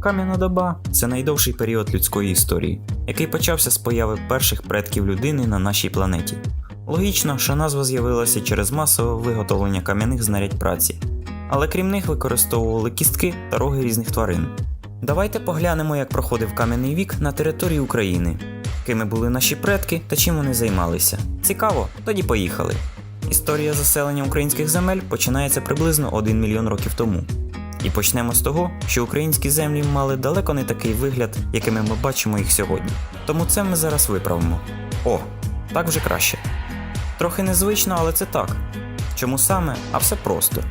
Кам'яна доба це найдовший період людської історії, який почався з появи перших предків людини на нашій планеті. Логічно, що назва з'явилася через масове виготовлення кам'яних знарядь праці, але крім них використовували кістки та роги різних тварин. Давайте поглянемо, як проходив кам'яний вік на території України, кими були наші предки та чим вони займалися. Цікаво? Тоді поїхали. Історія заселення українських земель починається приблизно 1 мільйон років тому. І почнемо з того, що українські землі мали далеко не такий вигляд, якими ми бачимо їх сьогодні. Тому це ми зараз виправимо. О, так вже краще. Трохи незвично, але це так. Чому саме? А все просто.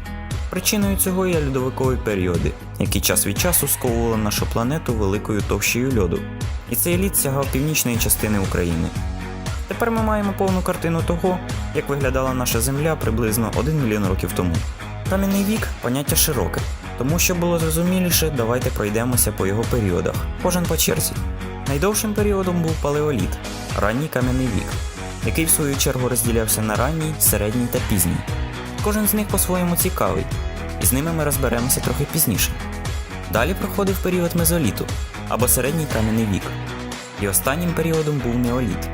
Причиною цього є льодовикові періоди, які час від часу сковували нашу планету великою товщею льоду. І цей лід сягав північної частини України. Тепер ми маємо повну картину того, як виглядала наша Земля приблизно 1 мільйон років тому. Кам'яний вік поняття широке, тому що було зрозуміліше, давайте пройдемося по його періодах, кожен по черзі. Найдовшим періодом був палеоліт, ранній кам'яний вік, який в свою чергу розділявся на ранній, середній та пізній. Кожен з них по-своєму цікавий, і з ними ми розберемося трохи пізніше. Далі проходив період мезоліту або середній кам'яний вік. І останнім періодом був неоліт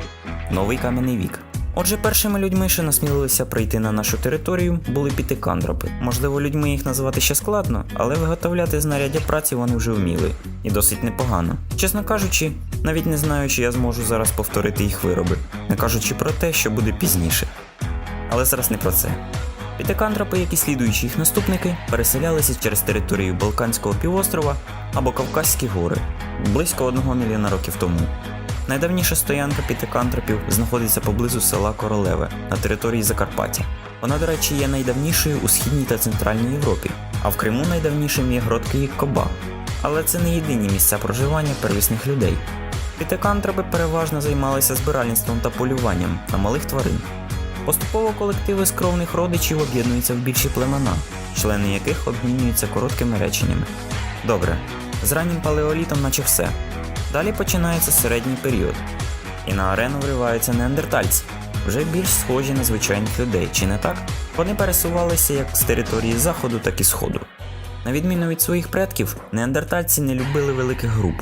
новий кам'яний вік. Отже, першими людьми, що насмілилися прийти на нашу територію, були пітикандропи. Можливо, людьми їх називати ще складно, але виготовляти знаряддя праці вони вже вміли, і досить непогано. Чесно кажучи, навіть не знаю, чи я зможу зараз повторити їх вироби, не кажучи про те, що буде пізніше. Але зараз не про це. Пітикантропи, як і слідуючі їх наступники, переселялися через територію Балканського півострова або Кавказькі гори близько одного мільйона років тому. Найдавніша стоянка пітикантропів знаходиться поблизу села Королеве на території Закарпаття. Вона, до речі, є найдавнішою у східній та центральній Європі, а в Криму найдавнішим є грот Коба. Але це не єдині місця проживання первісних людей. Пітикантропи переважно займалися збиральництвом та полюванням на малих тварин. Поступово колективи скромних родичів об'єднуються в більші племена, члени яких обмінюються короткими реченнями. Добре, з раннім палеолітом наче все. Далі починається середній період, і на арену вриваються неандертальці, вже більш схожі на звичайних людей, чи не так? Вони пересувалися як з території заходу, так і сходу. На відміну від своїх предків, неандертальці не любили великих груп.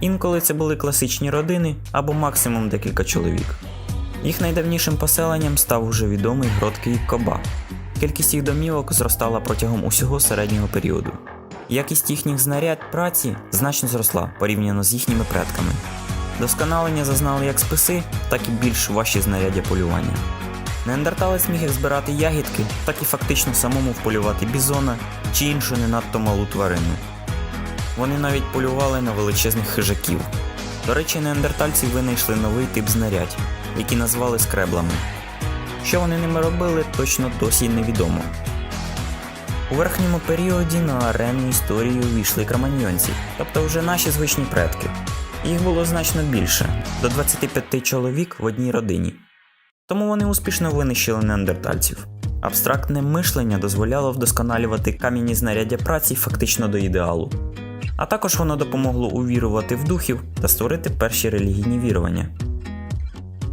Інколи це були класичні родини або максимум декілька чоловік. Їх найдавнішим поселенням став уже відомий грот Коба. Кількість їх домівок зростала протягом усього середнього періоду. Якість їхніх знаряд праці значно зросла порівняно з їхніми предками. Досконалення зазнали як списи, так і більш важчі знаряддя полювання. Неандерталець міг як збирати ягідки, так і фактично самому вполювати бізона чи іншу не надто малу тварину. Вони навіть полювали на величезних хижаків. До речі, неандертальці винайшли новий тип знарядь, які назвали скреблами. Що вони ними робили, точно досі невідомо. У верхньому періоді на арену історії увійшли кроманьйонці, тобто вже наші звичні предки. Їх було значно більше до 25 чоловік в одній родині. Тому вони успішно винищили неандертальців. Абстрактне мишлення дозволяло вдосконалювати кам'яні знаряддя праці фактично до ідеалу. А також воно допомогло увірувати в духів та створити перші релігійні вірування.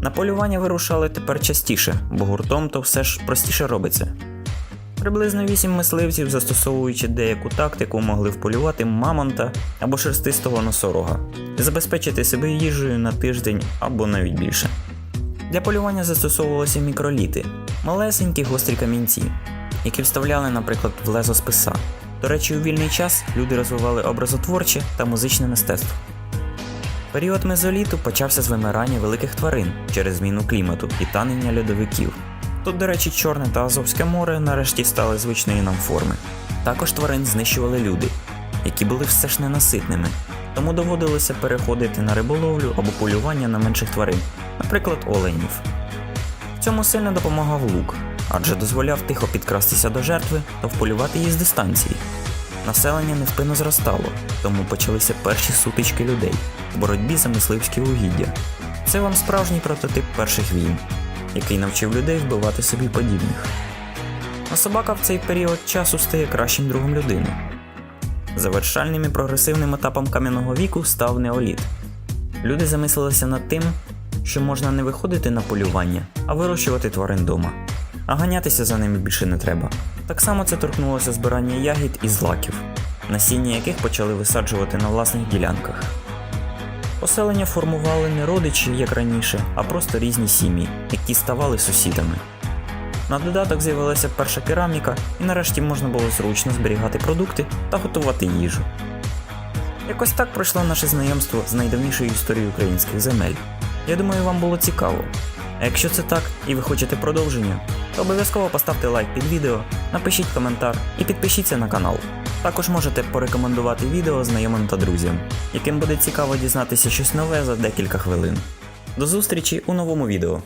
На полювання вирушали тепер частіше, бо гуртом то все ж простіше робиться. Приблизно вісім мисливців, застосовуючи деяку тактику, могли вполювати мамонта або шерстистого носорога забезпечити себе їжею на тиждень або навіть більше. Для полювання застосовувалися мікроліти малесенькі гострі камінці, які вставляли, наприклад, в лезо списа. До речі, у вільний час люди розвивали образотворче та музичне мистецтво. Період мезоліту почався з вимирання великих тварин через зміну клімату і танення льодовиків. Тут, до речі, Чорне та Азовське море нарешті стали звичної нам форми. Також тварин знищували люди, які були все ж ненаситними, тому доводилося переходити на риболовлю або полювання на менших тварин, наприклад, оленів. В цьому сильно допомагав лук, адже дозволяв тихо підкрастися до жертви та вполювати її з дистанції. Населення невпинно зростало, тому почалися перші сутички людей в боротьбі за мисливські угіддя. Це вам справжній прототип перших війн, який навчив людей вбивати собі подібних. А собака в цей період часу стає кращим другом людини. Завершальним і прогресивним етапом кам'яного віку став неоліт. Люди замислилися над тим, що можна не виходити на полювання, а вирощувати тварин вдома. А ганятися за ними більше не треба. Так само це торкнулося збирання ягід і злаків. насіння яких почали висаджувати на власних ділянках. Поселення формували не родичі, як раніше, а просто різні сім'ї, які ставали сусідами. На додаток з'явилася перша кераміка, і нарешті можна було зручно зберігати продукти та готувати їжу. Якось так пройшло наше знайомство з найдавнішою історією українських земель. Я думаю, вам було цікаво. А якщо це так і ви хочете продовження, то обов'язково поставте лайк під відео, напишіть коментар і підпишіться на канал. Також можете порекомендувати відео знайомим та друзям, яким буде цікаво дізнатися щось нове за декілька хвилин. До зустрічі у новому відео.